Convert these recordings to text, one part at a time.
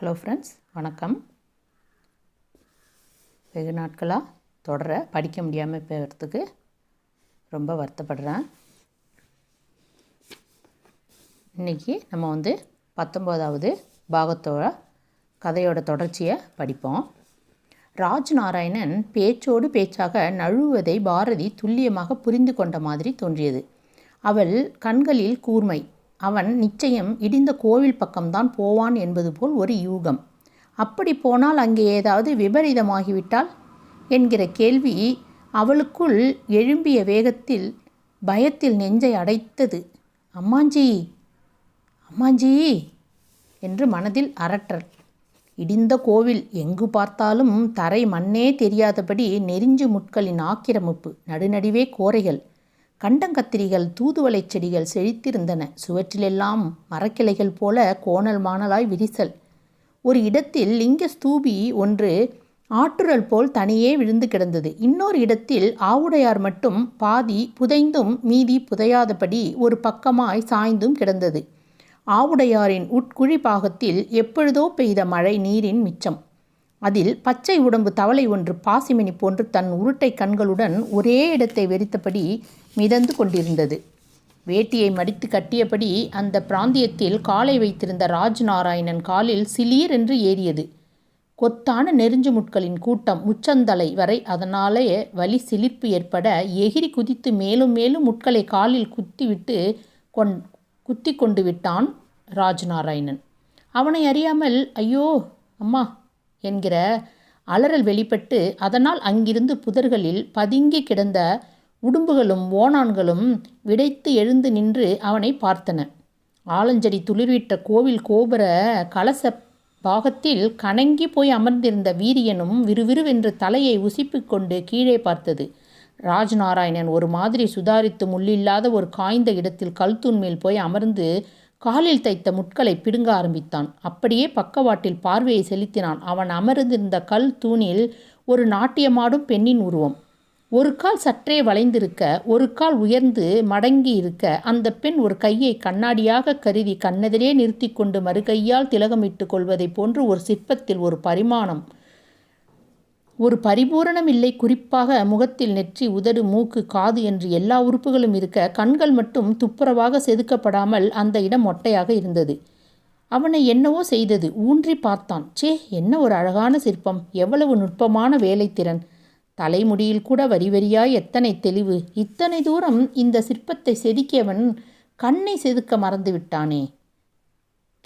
Hello friends வணக்கம். வெகு நாட்களாக தொடர படிக்க முடியாமல் போகிறதுக்கு ரொம்ப வருத்தப்படுறேன். இன்றைக்கி நம்ம வந்து பத்தொம்போதாவது பாகத்தோட கதையோட தொடர்ச்சியை படிப்போம். ராஜ் நாராயணன் பேச்சோடு பேச்சாக நழுவுவதை பாரதி துல்லியமாக புரிந்து கொண்ட மாதிரி தோன்றியது. அவள் கண்களில் கூர்மை அவன் நிச்சயம் இடிந்த கோவில் பக்கம்தான் போவான் என்பது போல் ஒரு யூகம். அப்படி போனால் அங்கே ஏதாவது விபரீதமாகிவிட்டால்? என்கிற கேள்வி அவளுக்குள் எழும்பிய வேகத்தில் பயத்தில் நெஞ்சை அடைத்தது. அம்மாஞ்சி அம்மாஞ்சி என்று மனதில் அரற்றல் இடிந்த கோவில் எங்கு பார்த்தாலும் தரை மண்ணே தெரியாதபடி நெறிஞ்சு முட்களின் ஆக்கிரமிப்பு நடுநடுவே கோரைகள். கண்டங்கத்திரிகள் தூதுவளை செடிகள் செழித்திருந்தன. சுவற்றிலெல்லாம் மரக்கிளைகள் போல கோணல் மாணலாய் விரிசல். ஒரு இடத்தில் லிங்க ஸ்தூபி ஒன்று ஆற்றுரல் போல் தனியே விழுந்து கிடந்தது. இன்னொரு இடத்தில் ஆவுடையார் மட்டும் பாதி புதைந்தும் மீதி புதையாதபடி ஒரு பக்கமாய் சாய்ந்தும் கிடந்தது. ஆவுடையாரின் உட்குழி பாகத்தில் எப்பொழுதோ பெய்த மழை நீரின் மிச்சம். அதில் பச்சை உடம்பு தவளை ஒன்று பாசிமணி போன்று தன் உருட்டை கண்களுடன் ஒரே இடத்தை வெறித்தபடி மிதந்து கொண்டிருந்தது. வேட்டியை மடித்து கட்டியபடி அந்த பிராந்தியத்தில் காலை வைத்திருந்த ராஜ் நாராயணன் காலில் சிலீர் என்று ஏறியது. கொத்தான நெருஞ்சு முட்களின் கூட்டம் உச்சந்தலை வரை அதனாலே வலி சிலிர்ப்பு ஏற்பட எகிரி குதித்து மேலும் மேலும் முட்களை காலில் குத்திவிட்டு கொண் குத்தி கொண்டு விட்டான் ராஜ்நாராயணன். அவனை அறியாமல் ஐயோ அம்மா என்கிற அலறல் வெளிப்பட்டு அதனால் அங்கிருந்து புதர்களில் பதுங்கி கிடந்த உடும்புகளும் ஓணான்களும் விடைத்து எழுந்து நின்று அவனை பார்த்தன. ஆலஞ்செடி துளிர்விட்ட கோவில் கோபுர கலச பாகத்தில் கணங்கி போய் அமர்ந்திருந்த வீரியனும் விறுவிறுவென்று தலையை உசிப்பிக்கொண்டு கீழே பார்த்தது. ராஜ்நாராயணன் ஒரு மாதிரி சுதாரித்து முள்ளில்லாத ஒரு காய்ந்த இடத்தில் கல்தூண் மேல் போய் அமர்ந்து காலில் தைத்த முட்களை பிடுங்க ஆரம்பித்தான். அப்படியே பக்கவாட்டில் பார்வையை செலுத்தினான். அவன் அமர்ந்திருந்த கல் தூணில் ஒரு நாட்டியமாடும் பெண்ணின் உருவம். ஒரு கால் சற்றே வளைந்திருக்க ஒரு கால் உயர்ந்து மடங்கி இருக்க அந்த பெண் ஒரு கையை கண்ணாடியாக கருதி கண்ணெதிரே நிறுத்தி கொண்டு மறுகையால் திலகமிட்டு கொள்வதைப் போன்று ஒரு சிற்பத்தில் ஒரு பரிமாணம். ஒரு பரிபூரணம் இல்லை குறிப்பாக முகத்தில் நெற்றி உதடு மூக்கு காது என்று எல்லா உறுப்புகளும் இருக்க கண்கள் மட்டும் துப்புரவாக செதுக்கப்படாமல் அந்த இடம் மொட்டையாக இருந்தது. அவனை என்னவோ செய்தது ஊன்றி பார்த்தான். சே என்ன ஒரு அழகான சிற்பம் எவ்வளவு நுட்பமான வேலைத்திறன். தலைமுடியில் கூட வரி வரியாய் எத்தனை தெளிவு? இத்தனை தூரம் இந்த சிற்பத்தை செதுக்கியவன் கண்ணை செதுக்க மறந்து விட்டானே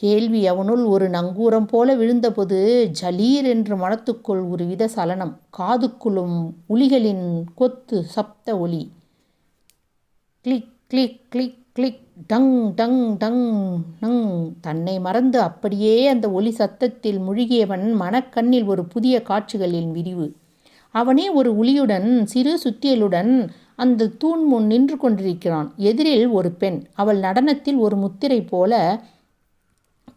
கேள்வி அவனுள் ஒரு நங்கூரம் போல விழுந்தபோது ஜலீர் என்று மனத்துக்குள் ஒரு வித சலனம் காதுக்குள்ளும் உளிகளின் கொத்து சப்த ஒலி. கிளிக் கிளிக் கிளிக் கிளிக் டங் டங் டங் டங் தன்னை மறந்து அப்படியே அந்த ஒலி சத்தத்தில் முழுகியவன் மனக்கண்ணில் ஒரு புதிய காட்சிகளின் விரிவு. அவனே ஒரு உளியுடன் சிறு சுத்தியலுடன் அந்த தூண் முன் நின்று கொண்டிருக்கிறான். எதிரில் ஒரு பெண் அவள் நடனத்தில் ஒரு முத்திரை போல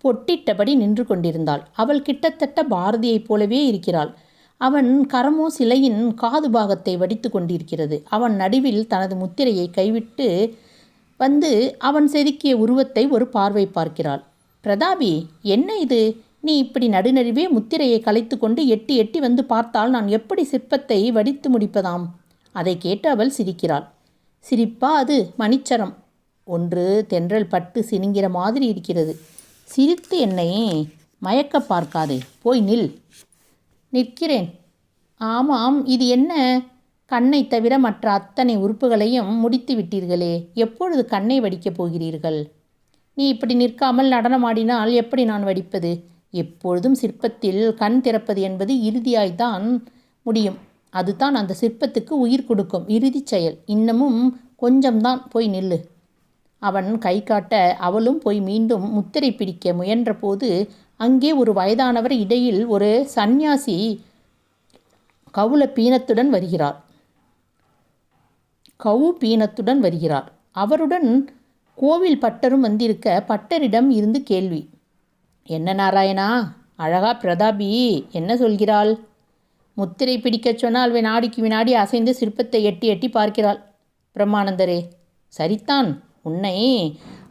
பொட்டிட்டபடி நின்று கொண்டிருந்தாள். அவள் கிட்டத்தட்ட பாரதியைப் போலவே இருக்கிறாள். அவன் கரமோ சிலையின் காது பாகத்தை வடித்து கொண்டிருக்கிறது. அவன் நடுவில் தனது முத்திரையை கைவிட்டு வந்து அவன் செதுக்கிய உருவத்தை ஒரு பார்வை பார்க்கிறாள். பிரதாபி என்ன இது? நீ இப்படி நடுநடுவே முத்திரையை கலைத்து கொண்டு எட்டி எட்டி வந்து பார்த்தால் நான் எப்படி சிற்பத்தை வடித்து முடிப்பதாம்? அதை கேட்டு அவள் சிரிக்கிறாள். சிரிப்பா அது மணிச்சரம். ஒன்று தென்றல் பட்டு சினுங்கிற மாதிரி இருக்கிறது. சிரித்து என்னை மயக்க பார்க்காதே. போய் நில். நிற்கிறேன். ஆமாம் இது என்ன? கண்ணை தவிர மற்ற அத்தனை உறுப்புகளையும் முடித்து விட்டீர்களே. எப்பொழுது கண்ணை வடிக்கப் போகிறீர்கள்? நீ இப்படி நிற்காமல் நடனமாடினால் எப்படி நான் வடிப்பது? எப்பொழுதும் சிற்பத்தில் கண் திறப்பது என்பது இறுதியாய்தான் முடியும். அதுதான் அந்த சிற்பத்துக்கு உயிர் கொடுக்கும் இறுதிச் செயல். இன்னமும் கொஞ்சம்தான் போய் நில்லு. அவன் கை காட்ட அவளும் போய் மீண்டும் முத்திரை பிடிக்க முயன்றபோது அங்கே ஒரு வயதானவர் இடையில் ஒரு சந்நியாசி கவுல பீனத்துடன் வருகிறார். கவு பீனத்துடன் வருகிறார். அவருடன் கோவில் பட்டரும் வந்திருக்க பட்டரிடம் இருந்து கேள்வி. என்ன நாராயணா? அழகா பிரதாபி என்ன சொல்கிறாள்? முத்திரை பிடிக்கச் சொன்னால் வினாடிக்கு வினாடி அசைந்து சிற்பத்தை எட்டி எட்டி பார்க்கிறாள். பிரம்மானந்தரே சரித்தான். உன்னை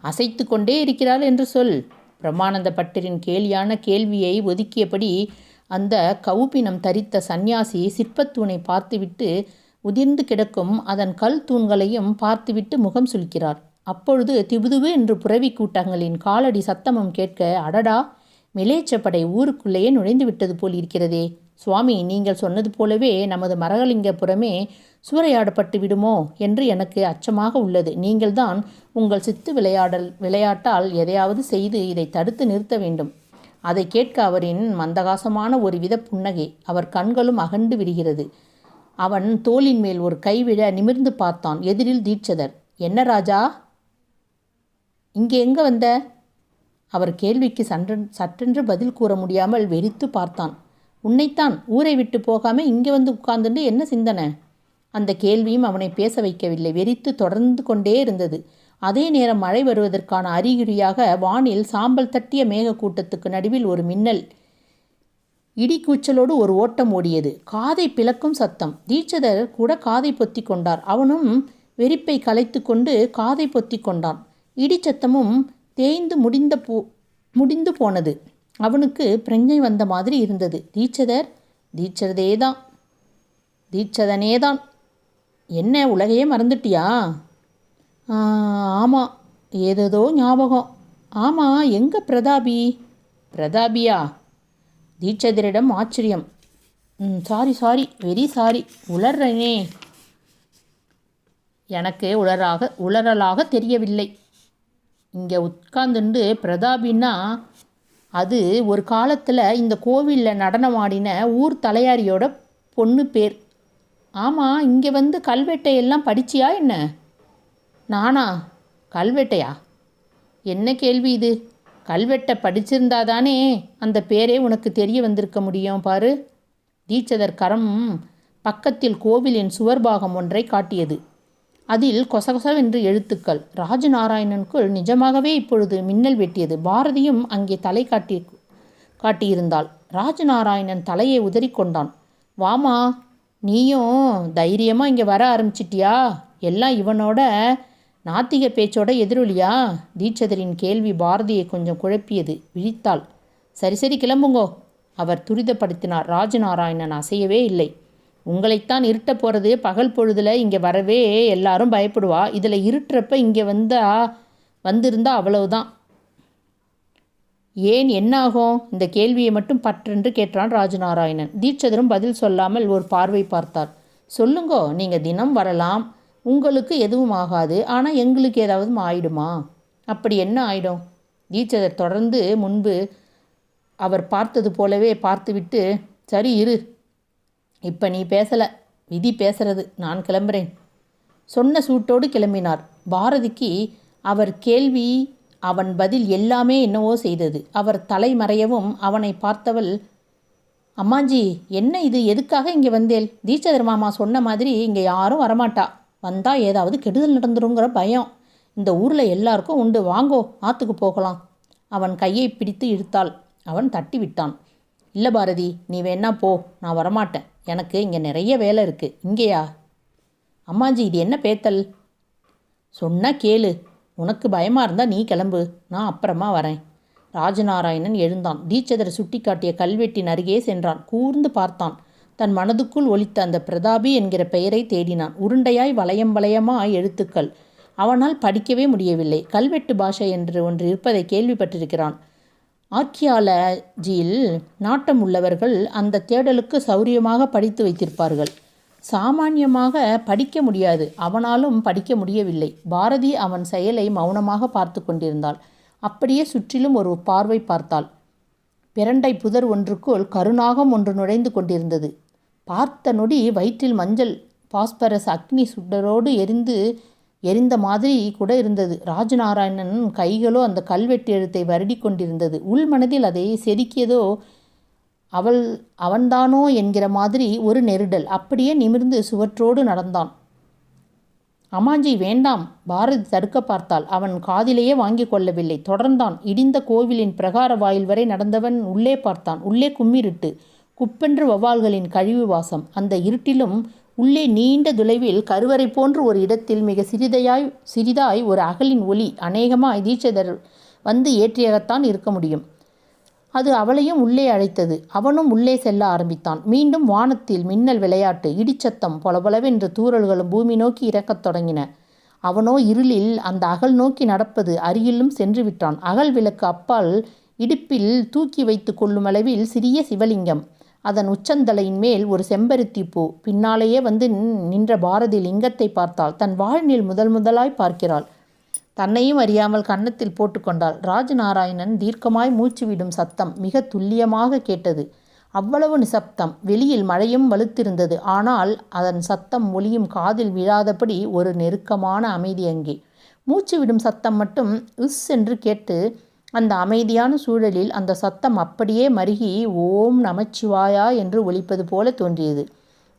அசைத்து கொண்டே இருக்கிறாள் என்று சொல். பிரம்மானந்த பட்டரின் கேலியான கேள்வியை ஒதுக்கியபடி அந்த கவுப்பினம் தரித்த சந்நியாசி சிற்பத்தூணை பார்த்துவிட்டு உதிர்ந்து கிடக்கும் அதன் கல் தூண்களையும் பார்த்துவிட்டு முகம் சுளிக்கிறார் அப்பொழுது திபுதுவு என்று புறவி கூட்டங்களின் காலடி சத்தமும் கேட்க அடடா மிலேச்சப்படை ஊருக்குள்ளேயே நுழைந்து விட்டது போல் இருக்கிறதே சுவாமி நீங்கள் சொன்னது போலவே நமது மரகலிங்கபுரமே சூறையாடப்பட்டு விடுமோ என்று எனக்கு அச்சமாக உள்ளது. நீங்கள்தான் உங்கள் சித்து விளையாடல் விளையாட்டால் எதையாவது செய்து இதை தடுத்து நிறுத்த வேண்டும். அதை கேட்க அவரின் மந்தகாசமான ஒரு வித புன்னகை அவர் கண்களும் அகண்டு விடுகிறது. அவன் தோளின் மேல் ஒரு கைவிழ நிமிர்ந்து பார்த்தான். எதிரில் தீட்சதர் என்ன ராஜா இங்கே எங்கே வந்த? அவர் கேள்விக்கு சன்று சற்றென்று பதில் கூற முடியாமல் வெறித்து பார்த்தான். உன்னைத்தான் ஊரை விட்டு போகாமல் இங்கே வந்து உட்கார்ந்துட்டு என்ன சிந்தனை? அந்த கேள்வியும் அவனை பேச வைக்கவில்லை. வெறித்து தொடர்ந்து கொண்டே இருந்தது. அதே நேரம் மழை வருவதற்கான அறிகுறியாக வானில் சாம்பல் தட்டிய மேகக்கூட்டத்துக்கு நடுவில் ஒரு மின்னல் இடி கூச்சலோடு ஒரு ஓட்டம் ஓடியது. காதை பிளக்கும் சத்தம். தீட்சதர் கூட காதை பொத்தி கொண்டார். அவனும் வெறிப்பை கலைத்து கொண்டு காதை பொத்தி கொண்டான். இடிச்சத்தமும் தேய்ந்து முடிந்த போ முடிந்து போனது. அவனுக்கு பிரஞ்சை வந்த மாதிரி இருந்தது. தீட்சதர் தீட்சதே தான் தீட்சதனே தான் என்ன உலகையே மறந்துட்டியா? ஆமாம் ஏதேதோ ஞாபகம். ஆமாம் எங்கே பிரதாபி? பிரதாபியா? தீட்சதரிடம் ஆச்சரியம். ம் சாரி சாரி வெரி சாரி உளர்றனே. எனக்கு உளராக உளறலாக தெரியவில்லை. இங்கே உட்காந்துண்டு பிரதாபின்னா அது ஒரு காலத்தில் இந்த கோவிலில் நடனமாடின ஊர் தலையாரியோட பொண்ணு பேர். ஆமாம் இங்கே வந்து கல்வெட்டையெல்லாம் படிச்சியா என்ன? நானா? கல்வெட்டையா? என்ன கேள்வி இது? கல்வெட்டை படிச்சிருந்தா தானே அந்த பேரே உனக்கு தெரிய வந்திருக்க முடியும் பாரு. தீட்சதர் கரம் பக்கத்தில் கோவிலின் சுவர்பாகம் ஒன்றை காட்டியது. அதில் கொசகொசவென்று எழுத்துக்கள். ராஜநாராயணனுக்குள் நிஜமாகவே இப்பொழுது மின்னல் வெட்டியது. பாரதியும் அங்கே தலை காட்டி காட்டியிருந்தாள். ராஜநாராயணன் தலையை உதறிக்கொண்டான். வாமா நீயும் தைரியமாக இங்கே வர ஆரம்பிச்சிட்டியா? எல்லாம் இவனோட நாத்திக பேச்சோட எதிரொலியா? தீட்சதரின் கேள்வி பாரதியை கொஞ்சம் குழப்பியது. விழித்தாள். சரி சரி கிளம்புங்கோ. அவர் துரிதப்படுத்தினார். ராஜநாராயணன் அசையவே இல்லை. உங்களைத்தான் இருட்ட போகிறது பகல் பொழுதில் இங்கே வரவே எல்லாரும் பயப்படுவா. இதில் இருட்டுறப்ப இங்கே வந்தா வந்திருந்தா அவ்வளவுதான். ஏன் என்னாகும்? இந்த கேள்வியை மட்டும் பற்றென்று கேட்டான் ராஜநாராயணன். தீட்சதரும் பதில் சொல்லாமல் ஒரு பார்வை பார்த்தார். சொல்லுங்கோ நீங்கள் தினம் வரலாம். உங்களுக்கு எதுவும் ஆகாது. ஆனால் எங்களுக்கு ஏதாவது ஆயிடுமா? அப்படி என்ன ஆயிடும்? தீட்சதர் தொடர்ந்து முன்பு அவர் பார்த்தது போலவே பார்த்துவிட்டு சரி இரு இப்போ நீ பேசலை. விதி பேசுறது. நான் கிளம்புறேன். சொன்ன சூட்டோடு கிளம்பினார். பாரதிக்கு அவர் கேள்வி அவன் பதில் எல்லாமே என்னவோ செய்தது. அவர் தலைமறையவும் அவனை பார்த்தவள் அம்மாஞ்சி என்ன இது? எதுக்காக இங்கே வந்தேல் தீட்சதர் மாமா சொன்ன மாதிரி இங்கே யாரும் வரமாட்டா. வந்தால் ஏதாவது கெடுதல் நடந்துருங்கிற பயம். இந்த ஊரில் எல்லாருக்கும் உண்டு. வாங்கோ ஆற்றுக்கு போகலாம். அவன் கையை பிடித்து இழுத்தாள். அவன் தட்டி விட்டான் இல்லை பாரதி நீ வேணா போ. நான் வரமாட்டேன். எனக்கு இங்கே நிறைய வேலை இருக்குது இங்கேயா? அம்மாஜி இது என்ன பேத்தல்? சொன்னால் கேளு. உனக்கு பயமாக இருந்தால் நீ கிளம்பு. நான் அப்புறமா வரேன். ராஜநாராயணன் எழுந்தான். தீட்சதர் சுட்டிக்காட்டிய கல்வெட்டின் அருகே சென்றான். கூர்ந்து பார்த்தான். தன் மனதுக்குள் ஒலித்த அந்த பிரதாபி என்கிற பெயரை தேடினான். உருண்டையாய் வளையம் வளையமாய் எழுத்துக்கள். அவனால் படிக்கவே முடியவில்லை. கல்வெட்டு பாஷை என்று ஒன்று இருப்பதை கேள்விப்பட்டிருக்கிறான். ஆர்கியாலஜியில் நாட்டம் உள்ளவர்கள் அந்த தேடலுக்கு சௌரியமாக படித்து வைத்திருப்பார்கள். சாமானியமாக படிக்க முடியாது. அவனாலும் படிக்க முடியவில்லை. பாரதி அவன் செயலை மௌனமாக பார்த்து கொண்டிருந்தாள். அப்படியே சுற்றிலும் ஒரு பார்வை பார்த்தாள். பிரண்டை புதர் ஒன்றுக்குள் கருணாகம் ஒன்று நுழைந்து கொண்டிருந்தது. பார்த்த நொடி வயிற்றில் மஞ்சள் பாஸ்பரஸ் அக்னி சுடரோடு எரிந்து எரிந்த மாதிரி கூட இருந்தது. ராஜநாராயணன் கைகளோ அந்த கல்வெட்டு எழுத்தை வருடி கொண்டிருந்தது. உள் மனதில் அதை செதுக்கியதோ அவள் அவன்தானோ என்கிற மாதிரி ஒரு நெருடல். அப்படியே நிமிர்ந்து சுவற்றோடு நடந்தான். அம்மாஞ்சி வேண்டாம். பாரதி தடுக்க பார்த்தாள். அவன் காதிலேயே வாங்கி கொள்ளவில்லை. தொடர்ந்தான். இடிந்த கோவிலின் பிரகார வாயில் வரை நடந்தவன் உள்ளே பார்த்தான். உள்ளே கும்மிருட்டு குப்பென்று வௌவால்களின் கழிவு வாசம். அந்த இருட்டிலும் உள்ளே நீண்ட துளைவில் கருவறை போன்ற ஒரு இடத்தில் மிக சிறிதையாய் சிறிதாய் ஒரு அகலின் ஒளி அநேகமாய் தீட்சதர் வந்து ஏற்றியாகத்தான் இருக்க முடியும். அது அவளையும் உள்ளே அழைத்தது. அவனும் உள்ளே செல்ல ஆரம்பித்தான். மீண்டும் வானத்தில் மின்னல் விளையாட்டு இடிச்சத்தம் பொலபொலவென்று தூறல்களும் பூமி நோக்கி இறக்கத் தொடங்கின. அவனோ இருளில் அந்த அகல் நோக்கி நடப்பது அருகிலும் சென்று விட்டான். அகல் விளக்கு அப்பால் இடுப்பில் தூக்கி வைத்து கொள்ளும் அளவில் சிறிய சிவலிங்கம். அதன் உச்சந்தலையின் மேல் ஒரு செம்பருத்தி பூ. பின்னாலேயே வந்து நின்ற பாரதி லிங்கத்தை பார்த்தாள். தன் வாழ்நில் முதல் முதலாய் பார்க்கிறாள். தன்னையும் அறியாமல் கன்னத்தில் போட்டுக்கொண்டாள் ராஜநாராயணன் தீர்க்கமாய் மூச்சு விடும் சத்தம் மிக துல்லியமாக கேட்டது. அவ்வளவு நிசப்தம். வெளியில் மழையும் வலுத்திருந்தது. ஆனால் அதன் சத்தம் ஒளியும் காதில் விழாதபடி ஒரு நெருக்கமான அமைதி அங்கே. மூச்சு விடும் சத்தம் மட்டும் உஸ் என்று கேட்டு அந்த அமைதியான சூழலில் அந்த சத்தம் அப்படியே மருகி ஓம் நமச்சிவாயா என்று ஒலிப்பது போல தோன்றியது.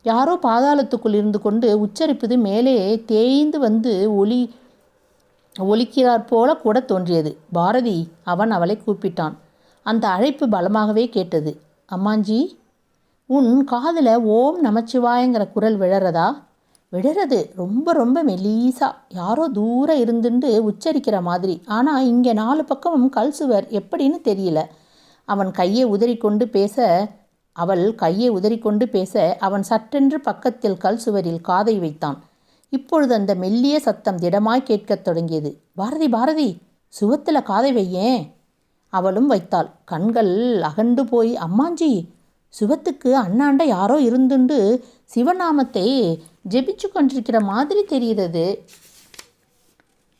யாரோ பாதாளத்துக்குள் இருந்து கொண்டு உச்சரிப்பது மேலே தேய்ந்து வந்து ஒலி ஒலிக்கிறார் போல கூட தோன்றியது. பாரதி அவன் அவளை கூப்பிட்டான். அந்த அழைப்பு பலமாகவே கேட்டது. அம்மாஞ்சி உன் காதில் ஓம் நமச்சிவாயங்கிற குரல் விழறதா? விடுறது. ரொம்ப ரொம்ப மெலீசா. யாரோ தூரம் இருந்துட்டு உச்சரிக்கிற மாதிரி. ஆனால் இங்கே நாலு பக்கமும் கல் சுவர். எப்படின்னு தெரியல. அவன் கையை உதறிக்கொண்டு பேச அவள் கையை உதறிக்கொண்டு பேச அவன் சற்றென்று பக்கத்தில் கல் சுவரில் காதை வைத்தான். இப்பொழுது அந்த மெல்லிய சத்தம் திடமாய் கேட்கத் தொடங்கியது. பாரதி பாரதி சுவத்தில் காதை வையேன். அவளும் வைத்தாள். கண்கள் அகண்டு போய் அம்மாஞ்சி சுவத்துக்கு அண்ணாண்ட யாரோ இருந்துண்டு சிவநாமத்தை ஜெபிச்சு கொண்டிருக்கிற மாதிரி தெரிகிறது.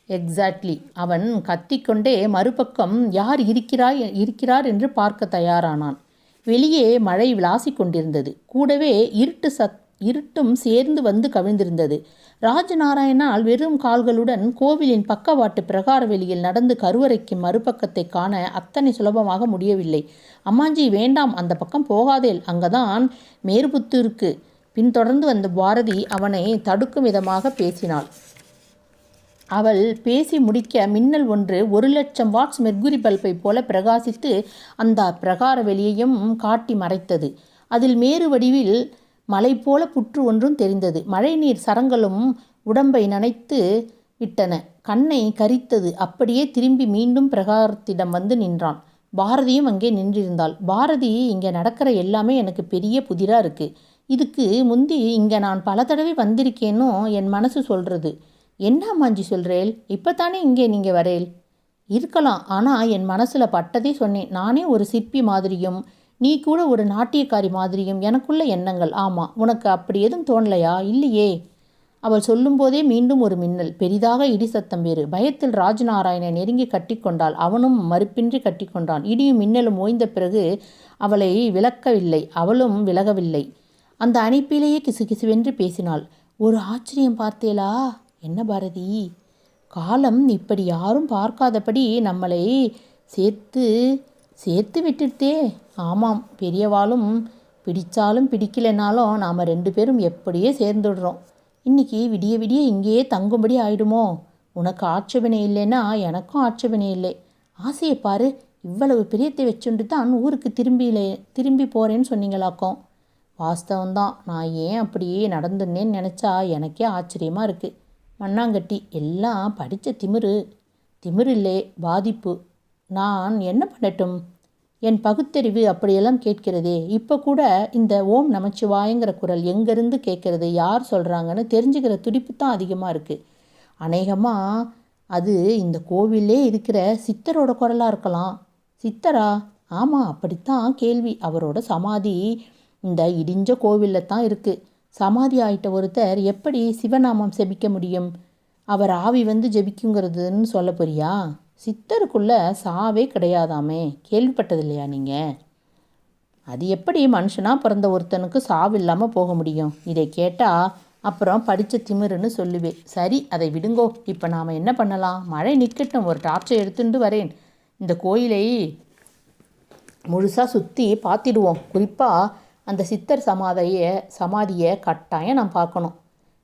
எக்ஸாக்ட்லி அவன் கத்திக்கொண்டே மறுபக்கம் யார் இருக்கிறாய் இருக்கிறார் என்று பார்க்க தயாரானான். வெளியே மழை விளாசி கொண்டிருந்தது. கூடவே இருட்டு சத் இருட்டும் சேர்ந்து வந்து கவிழ்ந்திருந்தது. ராஜநாராயணால் வெறும் கால்களுடன் கோவிலின் பக்கவாட்டு பிரகார வெளியில் நடந்து கருவறைக்கு மறுபக்கத்தை காண அத்தனை சுலபமாக முடியவில்லை. அம்மாஞ்சி வேண்டாம் அந்த பக்கம் போகாதேல். அங்கதான் மேற்புத்து இருக்கு பின்தொடர்ந்து வந்த பாரதி அவனை தடுக்கும் விதமாக பேசினாள். அவள் பேசி முடிக்க மின்னல் ஒன்று ஒரு லட்சம் வாட்ஸ் மெர்குரி பல்பை போல பிரகாசித்து அந்த பிரகார வெளியையும் காட்டி மறைத்தது. அதில் மேறு வடிவில் மலை போல புற்று ஒன்றும் தெரிந்தது. மழைநீர் சரங்களும் உடம்பை நனைத்து விட்டன. கண்ணை கரித்தது. அப்படியே திரும்பி மீண்டும் பிரகாரத்திடம் வந்து நின்றான். பாரதியும் அங்கே நின்றிருந்தாள். பாரதி இங்கே நடக்கிற எல்லாமே எனக்கு பெரிய புதிராக இருக்குது இதுக்கு முந்தி இங்கே நான் பல தடவை வந்திருக்கேனோ என் மனசு சொல்கிறது என்ன மாஞ்சி சொல்கிறேல் இப்போ தானே இங்கே நீங்கள் வரேல்? இருக்கலாம். ஆனால் என் மனசில் பட்டதே சொன்னேன். நானே ஒரு சிற்பி மாதிரியும் நீ கூட ஒரு நாட்டியக்காரி மாதிரியும் எனக்குள்ள எண்ணங்கள். ஆமாம் உனக்கு அப்படி எதுவும் தோணலையா? இல்லையே. அவள் சொல்லும்போதே மீண்டும் ஒரு மின்னல். பெரிதாக இடி சத்தம் வேறு. பயத்தில் ராஜநாராயணை நெருங்கி கட்டிக்கொண்டாள் அவனும் மறுப்பின்றி கட்டிக்கொண்டான் இடியும் மின்னலும் ஓய்ந்த பிறகு அவளை விளக்கவில்லை. அவளும் விலகவில்லை. அந்த அணைப்பிலேயே கிசுகிசுவென்று பேசினாள். ஒரு ஆச்சரியம் பார்த்தேலா? என்ன பாரதி? காலம் இப்படி யாரும் பார்க்காதபடி நம்மளை சேர்த்து சேர்த்து விட்டுட்டே. ஆமாம் பெரியவாளும் பிடிச்சாலும் பிடிக்கலைனாலும் நாம் ரெண்டு பேரும் எப்படியே சேர்ந்துடுறோம். இன்னைக்கு விடிய விடிய இங்கேயே தங்கும்படி ஆயிடுமோ? உனக்கு ஆட்சேபனை இல்லைன்னா எனக்கும் ஆட்சேபனை இல்லை. ஆசையை பாரு இவ்வளவு பிரியத்தை வச்சுட்டு தான் ஊருக்கு திரும்பியிலே திரும்பி போகிறேன்னு சொன்னீங்களாக்கும். வாஸ்தவம்தான் நான் ஏன் அப்படியே நடந்துன்னேன்னு நினச்சா எனக்கே ஆச்சரியமாக இருக்குது மண்ணாங்கட்டி எல்லாம் படித்த திமிரு. திமிரு இல்லை பாதிப்பு. நான் என்ன பண்ணட்டும்? என் பகுத்தறிவு அப்படியெல்லாம் கேட்கிறதே. இப்போ கூட இந்த ஓம் நமச்சிவாயங்கிற குரல் எங்கேருந்து கேட்குறது? யார் சொல்கிறாங்கன்னு தெரிஞ்சுக்கிற துடிப்பு தான் அதிகமாக இருக்குது அநேகமாக அது இந்த கோவிலே இருக்கிற சித்தரோட குரலாக இருக்கலாம். சித்தரா? ஆமாம் அப்படித்தான் கேள்வி. அவரோட சமாதி இந்த இடிஞ்ச கோவிலில் தான் இருக்குது சமாதி ஆயிட்ட ஒருத்தர் எப்படி சிவநாமம் செபிக்க முடியும்? அவர் ஆவி வந்து ஜெபிக்குங்கிறதுன்னு சொல்ல போறியா? சித்தருக்குள்ள சாவே கிடையாதாமே? கேள்விப்பட்டது இல்லையா நீங்கள் அது எப்படி மனுஷனாக பிறந்த ஒருத்தனுக்கு சாவு இல்லாமல் போக முடியும்? இதை கேட்டால் அப்புறம் படித்த திமிருன்னு சொல்லுவேன் சரி அதை விடுங்கோ. இப்போ நாம் என்ன பண்ணலாம்? மழை நிற்கட்டும் ஒரு டார்ச்சை எடுத்துட்டு வரேன். இந்த கோயிலை முழுசாக சுற்றி பார்த்திடுவோம். குறிப்பாக அந்த சித்தர் சமாதியை சமாதியை கட்டாயம் நான் பார்க்கணும்.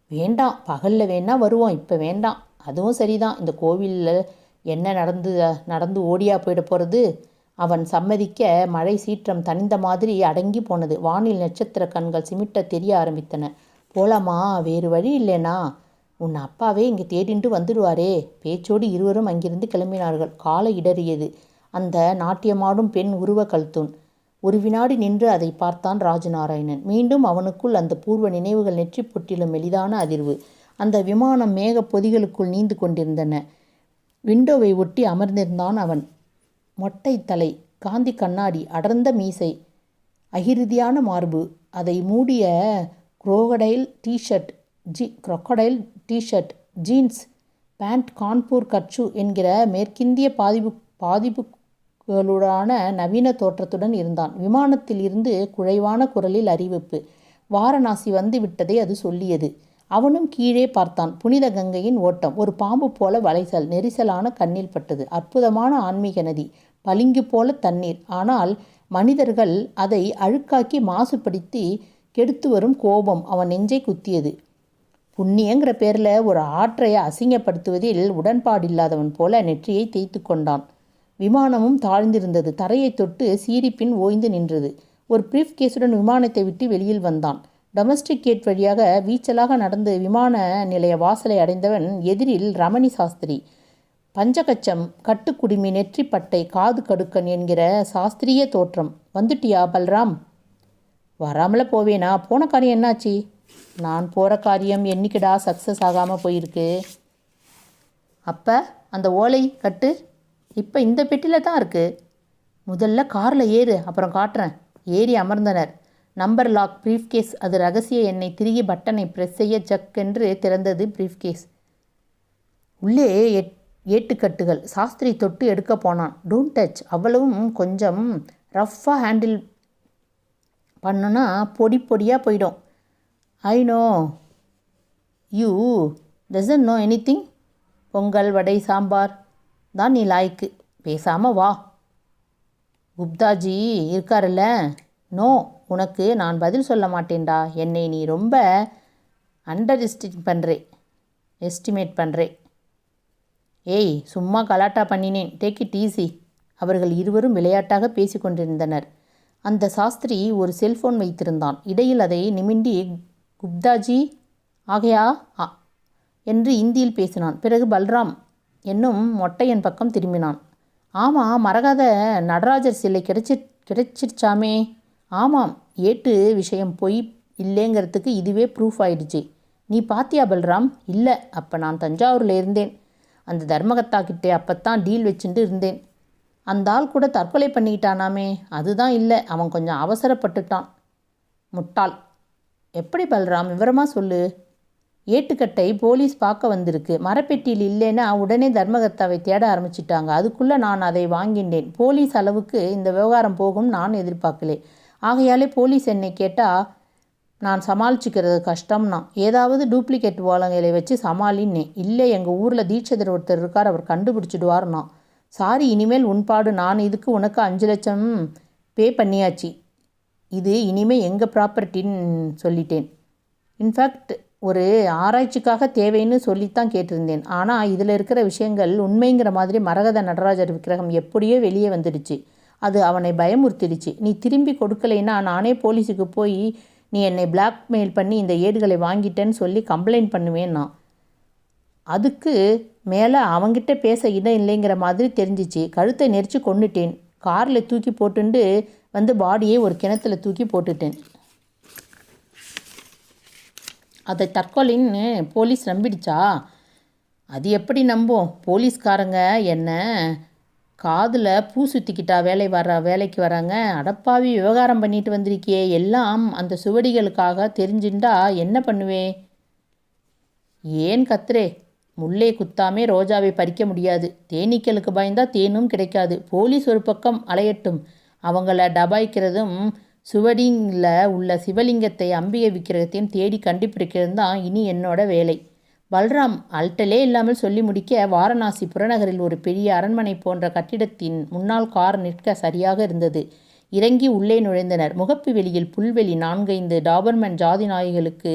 வேண்டாம். பகலில் வேணால் வருவோம். இப்போ வேண்டாம். அதுவும் சரிதான். இந்த கோவிலில் என்ன நடந்து நடந்து ஓடியா போயிட போகிறது அவன் சம்மதிக்க மழை சீற்றம் தணிந்த மாதிரி அடங்கி போனது. வானில் நட்சத்திர கண்கள் சிமிட்ட தெரிய ஆரம்பித்தன. போலாமா? வேறு வழி இல்லைனா? உன் அப்பாவே இங்கே தேடிண்டு வந்துடுவாரே பேச்சோடு இருவரும் அங்கிருந்து கிளம்பினார்கள். காலை இடறியது. அந்த நாட்டியமாடும் பெண் உருவ கல்தூன் ஒரு வினாடி நின்று அதை பார்த்தான் ராஜநாராயணன். மீண்டும் அவனுக்குள் அந்த பூர்வ நினைவுகள் நெற்றி பொட்டிலும் மெலிதான அதிர்வு. அந்த விமானம் மேக பொதிகளுக்குள் நீந்து கொண்டிருந்தன. விண்டோவை ஒட்டி அமர்ந்திருந்தான் அவன். மொட்டை தலை காந்தி கண்ணாடி அடர்ந்த மீசை அகிருதியான மார்பு. அதை மூடிய crocodile T shirt G crocodile T-shirt jeans pant Kanpur கட்சு என்கிற மேற்கிந்திய பாதிப்பு பாதிப்புகளுடான நவீன தோற்றத்துடன் இருந்தான். விமானத்தில் இருந்து குழைவான குரலில் அறிவிப்பு வாரணாசி வந்து விட்டதை அது சொல்லியது. அவனும் கீழே பார்த்தான். புனித கங்கையின் ஓட்டம் ஒரு பாம்பு போல வளைசல் நெரிசலான கண்ணில் பட்டது. அற்புதமான ஆன்மீக நதி பளிங்கு போல தண்ணீர். ஆனால் மனிதர்கள் அதை அழுக்காக்கி மாசுபடுத்தி கெடுத்து வரும் கோபம் அவன் நெஞ்சை குத்தியது. புண்ணியங்கிற பேரில் ஒரு ஆற்றை அசிங்கப்படுத்துவதில் உடன்பாடில்லாதவன் போல நெற்றியை தேய்த்து கொண்டான். விமானமும் தாழ்ந்திருந்தது. தரையை தொட்டு சீரிப்பின் ஓய்ந்து நின்றது. ஒரு பிரீஃப் கேஸுடன் விமானத்தை விட்டு வெளியில் வந்தான். டொமஸ்டிக் கேட் வழியாக வீச்சலாக நடந்து விமான நிலைய வாசலை அடைந்தவன் எதிரில் ரமணி சாஸ்திரி. பஞ்சகச்சம் கட்டுக்குடுமி நெற்றி பட்டை காது கடுக்கன் என்கிற சாஸ்திரிய தோற்றம். வந்துட்டியா பல்ராம்? வராமல போவேனா? போன காரியம் என்னாச்சு? நான் போகிற காரியம் என்னைக்குடா சக்ஸஸ் ஆகாமல் போயிருக்கு? அப்போ அந்த ஓலை கட்டு இப்போ இந்த பெட்டியில் தான் இருக்குது முதல்ல காரில் ஏறு அப்புறம் காட்டுறேன். ஏறி அமர்ந்தனர். நம்பர் லாக் ப்ரீஃப் கேஸ் அது ரகசிய எண்ணை திருகி பட்டனை ப்ரெஸ் செய்ய ஜக் என்று திறந்தது ப்ரீஃப் கேஸ் உள்ளே எட் ஏட்டுக்கட்டுகள். சாஸ்திரி தொட்டு எடுக்க போனான். டோன்ட் டச் அவ்வளவும் கொஞ்சம் ரஃப்பாக ஹேண்டில் பண்ணுனா பொடி பொடியாக போயிடும். I know you doesn't know anything pongal vada sambar. தான் நீ லாய்க்கு. பேசாமல் வா. குப்தாஜி இருக்காருல்ல? நோ உனக்கு நான் பதில் சொல்ல மாட்டேன்டா. என்னை நீ ரொம்ப அண்டர் எஸ்டிமேட் பண்ணுறே எஸ்டிமேட் பண்ணுறே ஏய் சும்மா கலாட்டா பண்ணினேன். டேக் இட் ஈஸி அவர்கள் இருவரும் விளையாட்டாக பேசிக்கொண்டிருந்தனர் அந்த சாஸ்திரி ஒரு செல்போன் வைத்திருந்தான். இடையில் அதை நிமிண்டி குப்தாஜி ஆகையா? என்று இந்தியில் பேசினான். பிறகு பல்ராம் என்னும் மொட்டையன் பக்கம் திரும்பினான். ஆமாம் மறக்காத நடராஜர் சிலை கிடைச்சி கிடைச்சிருச்சாமே. ஆமாம் ஏட்டு விஷயம் பொய் இல்லைங்கிறதுக்கு இதுவே ப்ரூஃப் ஆயிடுச்சு. நீ பாத்தியா பல்ராம்? இல்லை அப்போ நான் தஞ்சாவூரில் இருந்தேன். அந்த தர்மகத்தா கிட்டே அப்பத்தான் டீல் வச்சுட்டு இருந்தேன். அந்த ஆள் கூட தற்கொலை பண்ணிக்கிட்டானாமே அதுதான் இல்லை அவன் கொஞ்சம் அவசரப்பட்டுட்டான். முட்டாள். எப்படி பல்ராம் விவரமாக சொல்லு. ஏட்டுக்கட்டை போலீஸ் பார்க்க வந்திருக்கு. மரப்பெட்டியில் இல்லைன்னா உடனே தர்மகர்த்தாவை தேட ஆரம்பிச்சிட்டாங்க. அதுக்குள்ளே நான் அதை வாங்கிட்டேன் போலீஸ் அளவுக்கு இந்த விவகாரம் போகும் நான் எதிர்பார்க்கலே. ஆகையாலே போலீஸ் என்னை கேட்டால் நான் சமாளிச்சுக்கிறது கஷ்டம்னா ஏதாவது டூப்ளிகேட் ஓலங்களை வச்சு சமாளின்னேன். இல்லை எங்கள் ஊரில் தீட்சிதர் ஒருத்தர் இருக்கார் அவர் கண்டுபிடிச்சிடுவார்னா. சாரி இனிமேல் உன்பாடு நான் இதுக்கு உனக்கு அஞ்சு லட்சம் பே பண்ணியாச்சு. இது இனிமேல் எங்கள் ப்ராப்பர்ட்டின்னு சொல்லிட்டேன். இன்ஃபேக்ட் ஒரு ஆராய்ச்சிக்காக தேவைன்னு சொல்லித்தான் கேட்டிருந்தேன். ஆனால் இதில் இருக்கிற விஷயங்கள் உண்மைங்கிற மாதிரி மரகத நடராஜர் விக்கிரகம் எப்படியோ வெளியே வந்துடுச்சு. அது அவனை பயமுறுத்திடுச்சு. நீ திரும்பி கொடுக்கலைன்னா நானே போலீஸுக்கு போய் நீ என்னை பிளாக்மெயில் பண்ணி இந்த ஏடுகளை வாங்கிட்டேன்னு சொல்லி கம்ப்ளைண்ட் பண்ணுவேன் நான் அதுக்கு மேலே அவங்கிட்ட பேச இடம் இல்லைங்கிற மாதிரி தெரிஞ்சிச்சு. கழுத்தை நெரிச்சு கொண்டுட்டேன் காரில் தூக்கி போட்டுண்டு வந்து பாடியை ஒரு கிணத்துல தூக்கி போட்டுட்டேன். அதை தற்கொலைன்னு போலீஸ் நம்பிடுச்சா? அது எப்படி நம்பும்? போலீஸ்காரங்க என்ன? காதில் பூ சுற்றிக்கிட்டா வேலை வர வேலைக்கு வராங்க. அடப்பாவி விவகாரம் பண்ணிட்டு வந்திருக்கியே. எல்லாம் அந்த சுவடிகளுக்காக தெரிஞ்சுண்டா என்ன பண்ணுவே? ஏன் கத்துறே முல்லை குத்தாமே ரோஜாவை பறிக்க முடியாது. தேனீக்களுக்கு பயந்தா தேனும் கிடைக்காது. போலீஸ் ஒரு பக்கம் அலையட்டும். அவங்கள டபாய்க்கிறதும் சுவடிங்கில் உள்ள சிவலிங்கத்தை அம்பிகை விக்கிரகத்தையும் தேடி கண்டுபிடிக்கிறது தான் இனி என்னோட வேலை. பல்ராம் அல்ட்டலே இல்லாமல் சொல்லி முடிக்க வாரணாசி புறநகரில் ஒரு பெரிய அரண்மனை போன்ற கட்டிடத்தின் முன்னால் கார் நிற்க சரியாக இருந்தது. இறங்கி உள்ளே நுழைந்தனர். முகப்பு வெளியில் புல்வெளி நான்கைந்து டாபர்மேன் ஜாதி நாய்களுக்கு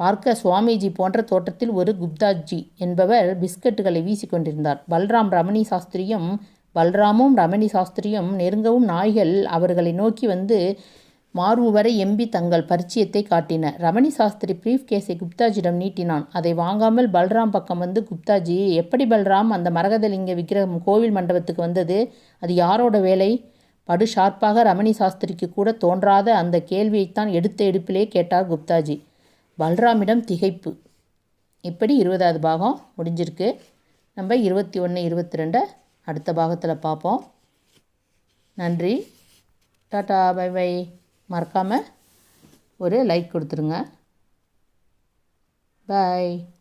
பார்க்க சுவாமிஜி போன்ற தோட்டத்தில் ஒரு குப்தாஜி என்பவர் பிஸ்கட்டுகளை வீசிக்கொண்டிருந்தார் பல்ராம் ரமணி சாஸ்திரியும் பல்ராமும் ரமணி சாஸ்திரியும் நெருங்கவும் நாய்கள் அவர்களை நோக்கி வந்து மார்பு வரை எம்பி தங்கள் பரிச்சயத்தை காட்டினர் ரமணி சாஸ்திரி பிரீஃப் கேஸை குப்தாஜிடம் நீட்டினான். அதை வாங்காமல் பல்ராம் பக்கம் வந்து குப்தாஜி எப்படி பல்ராம்? அந்த மரகதலிங்க விக்கிரகம் கோவில் மண்டபத்துக்கு வந்தது? அது யாரோட வேலை? படு ஷார்ப்பாக ரமணி சாஸ்திரிக்கு கூட தோன்றாத அந்த கேள்வியைத்தான் எடுத்த எடுப்பிலே கேட்டார் குப்தாஜி. பல்ராமிடம் திகைப்பு. இப்படி இருபதாவது பாகம்? முடிஞ்சிருக்கு. நம்ம இருபத்தி ஒன்று இருபத்தி ரெண்டை அடுத்த பாகத்தில் பார்ப்போம் நன்றி. Tata bye bye. மறக்காமல் ஒரு லைக் கொடுத்துருங்க. பாய்